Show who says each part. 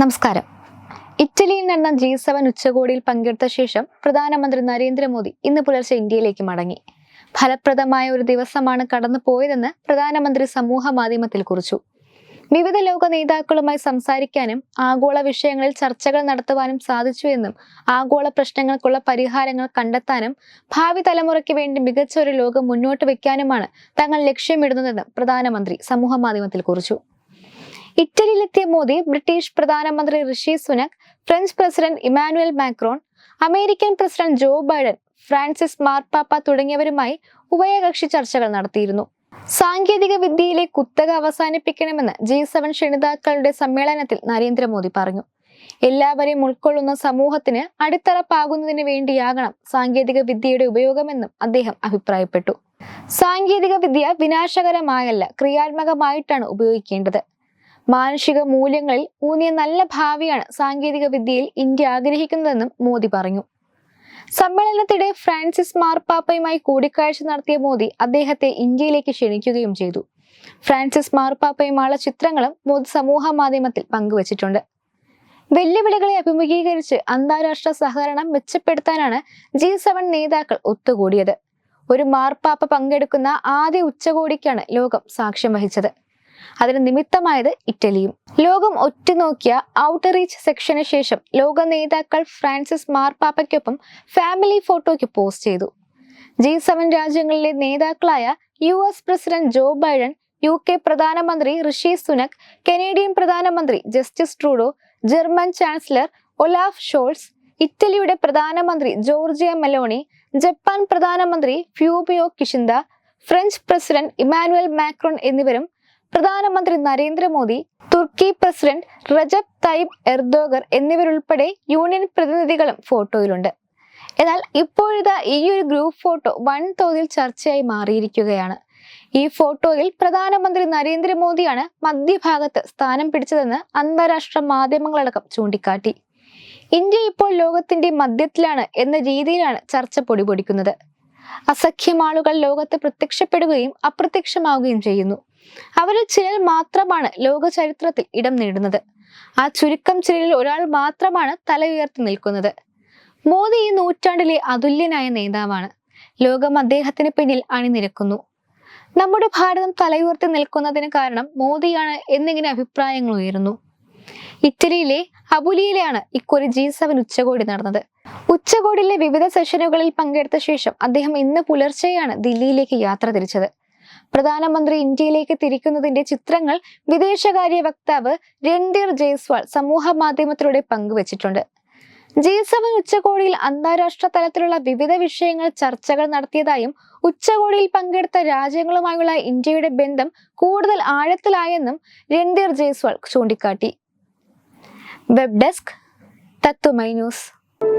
Speaker 1: നമസ്കാരം. ഇറ്റലിയിൽ നടന്ന ജി സെവൻ ഉച്ചകോടിയിൽ പങ്കെടുത്ത ശേഷം പ്രധാനമന്ത്രി നരേന്ദ്രമോദി ഇന്ന് പുലർച്ചെ ഇന്ത്യയിലേക്ക് മടങ്ങി. ഫലപ്രദമായ ഒരു ദിവസമാണ് കടന്നു പോയതെന്ന് പ്രധാനമന്ത്രി സമൂഹ മാധ്യമത്തിൽ കുറിച്ചു. വിവിധ ലോക നേതാക്കളുമായി സംസാരിക്കാനും ആഗോള വിഷയങ്ങളിൽ ചർച്ചകൾ നടത്തുവാനും സാധിച്ചു എന്നും ആഗോള പ്രശ്നങ്ങൾക്കുള്ള പരിഹാരങ്ങൾ കണ്ടെത്താനും ഭാവി തലമുറയ്ക്ക് വേണ്ടി മികച്ച ഒരു ലോകം മുന്നോട്ട് വയ്ക്കാനുമാണ് തങ്ങൾ ലക്ഷ്യമിടുന്നതെന്ന് പ്രധാനമന്ത്രി സമൂഹ മാധ്യമത്തിൽ കുറിച്ചു. ഇറ്റലിയിലെത്തിയ മോദി ബ്രിട്ടീഷ് പ്രധാനമന്ത്രി Rishi Sunak French president Emmanuel Macron American president Joe Biden Francis മാർപ്പാപ്പ തുടങ്ങിയവരുമായി ഉഭയകക്ഷി ചർച്ചകൾ നടത്തിയിരുന്നു. സാങ്കേതിക വിദ്യയിലെ കുത്തക അവസാനിപ്പിക്കണമെന്ന് ജി സെവൻ ക്ഷണിതാക്കളുടെ സമ്മേളനത്തിൽ നരേന്ദ്രമോദി പറഞ്ഞു. എല്ലാവരെയും ഉൾക്കൊള്ളുന്ന സമൂഹത്തിന് അടിത്തറപ്പാകുന്നതിന് വേണ്ടിയാകണം സാങ്കേതിക വിദ്യയുടെ ഉപയോഗമെന്നും അദ്ദേഹം അഭിപ്രായപ്പെട്ടു. സാങ്കേതിക വിദ്യ വിനാശകരമായല്ല ക്രിയാത്മകമായിട്ടാണ് ഉപയോഗിക്കേണ്ടത്. മാനുഷിക മൂല്യങ്ങളിൽ ഊന്നിയ നല്ല ഭാവിയാണ് സാങ്കേതിക വിദ്യയിൽ ഇന്ത്യ ആഗ്രഹിക്കുന്നതെന്നും മോദി പറഞ്ഞു. സമ്മേളനത്തിടെ ഫ്രാൻസിസ് മാർപ്പാപ്പയുമായി കൂടിക്കാഴ്ച നടത്തിയ മോദി അദ്ദേഹത്തെ ഇന്ത്യയിലേക്ക് ക്ഷണിക്കുകയും ചെയ്തു. ഫ്രാൻസിസ് മാർപ്പാപ്പയുമായുള്ള ചിത്രങ്ങളും മോദി സമൂഹ മാധ്യമത്തിൽ പങ്കുവച്ചിട്ടുണ്ട്. വെല്ലുവിളികളെ അഭിമുഖീകരിച്ച് അന്താരാഷ്ട്ര സഹകരണം മെച്ചപ്പെടുത്താനാണ് ജി സെവൻ നേതാക്കൾ ഒത്തുകൂടിയത്. ഒരു മാർപ്പാപ്പ പങ്കെടുക്കുന്ന ആദ്യ ഉച്ചകോടിക്കാണ് ലോകം സാക്ഷ്യം വഹിച്ചത്. അതിന് നിമിത്തമായത് ഇറ്റലിയും. ലോകം ഒറ്റുനോക്കിയ ഔട്ടർ റീച്ച് സെക്ഷന് ശേഷം ലോക നേതാക്കൾ ഫ്രാൻസിസ് മാർപ്പാപ്പയ്ക്കൊപ്പം ഫാമിലി ഫോട്ടോയ്ക്ക് പോസ്റ്റ് ചെയ്തു. ജി സെവൻ രാജ്യങ്ങളിലെ നേതാക്കളായ U S president Joe Biden U K പ്രധാനമന്ത്രി ഋഷി സുനക് കനേഡിയൻ പ്രധാനമന്ത്രി Justin Trudeau German chancellor Olaf Scholz ഇറ്റലിയുടെ പ്രധാനമന്ത്രി ജോർജിയ മെലോണി ജപ്പാൻ പ്രധാനമന്ത്രി Fumio Kishida French president Emmanuel Macron എന്നിവരും പ്രധാനമന്ത്രി നരേന്ദ്രമോദി തുർക്കി പ്രസിഡന്റ് റജബ് തയ്യബ് എർദോഗർ എന്നിവരുൾപ്പെടെ യൂണിയൻ പ്രതിനിധികളും ഫോട്ടോയിലുണ്ട്. എന്നാൽ ഇപ്പോഴിതാ ഈ ഒരു ഗ്രൂപ്പ് ഫോട്ടോ വൻതോതിൽ ചർച്ചയായി മാറിയിരിക്കുകയാണ്. ഈ ഫോട്ടോയിൽ പ്രധാനമന്ത്രി നരേന്ദ്രമോദിയാണ് മധ്യഭാഗത്ത് സ്ഥാനം പിടിച്ചതെന്ന് അന്താരാഷ്ട്ര മാധ്യമങ്ങളടക്കം ചൂണ്ടിക്കാട്ടി. ഇന്ത്യ ഇപ്പോൾ ലോകത്തിന്റെ മധ്യത്തിലാണ് എന്ന രീതിയിലാണ് ചർച്ച പൊടിപൊടിക്കുന്നത്. അസഖ്യം ആളുകൾ ലോകത്ത് പ്രത്യക്ഷപ്പെടുകയും അപ്രത്യക്ഷമാവുകയും ചെയ്യുന്നു. അവരിൽ ചിലർ മാത്രമാണ് ലോക ചരിത്രത്തിൽ ഇടം നേടുന്നത്. ആ ചുരുക്കം ചിലരിൽ ഒരാൾ മാത്രമാണ് തല ഉയർത്തി നിൽക്കുന്നത്. മോദി ഈ നൂറ്റാണ്ടിലെ അതുല്യനായ നേതാവാണ്. ലോകം അദ്ദേഹത്തിന് പിന്നിൽ അണിനിരക്കുന്നു. നമ്മുടെ ഭാരതം തലയുയർത്തി നിൽക്കുന്നതിന് കാരണം മോദിയാണ് എന്നിങ്ങനെ അഭിപ്രായങ്ങൾ ഉയരുന്നു. ഇറ്റലിയിലെ അബുലിയിലാണ് ഇക്കൊരു ജി സെവൻ ഉച്ചകോടി നടന്നത്. ഉച്ചകോടിയിലെ വിവിധ സെഷനുകളിൽ പങ്കെടുത്ത ശേഷം അദ്ദേഹം ഇന്ന് പുലർച്ചെയാണ് ദില്ലിയിലേക്ക് യാത്ര തിരിച്ചത്. പ്രധാനമന്ത്രി ഇന്ത്യയിലേക്ക് തിരിക്കുന്നതിന്റെ ചിത്രങ്ങൾ വിദേശകാര്യ വക്താവ് രൺധീർ ജയ്സ്വാൾ സമൂഹ മാധ്യമത്തിലൂടെ പങ്കുവച്ചിട്ടുണ്ട്. ജി സെവൻ ഉച്ചകോടിയിൽ അന്താരാഷ്ട്ര തലത്തിലുള്ള വിവിധ വിഷയങ്ങൾ ചർച്ചകൾ നടത്തിയതായും ഉച്ചകോടിയിൽ പങ്കെടുത്ത രാജ്യങ്ങളുമായുള്ള ഇന്ത്യയുടെ ബന്ധം കൂടുതൽ ആഴത്തിലായെന്നും രൺധീർ ജയ്സ്വാൾ ചൂണ്ടിക്കാട്ടി. Web desk Tatwamayi news.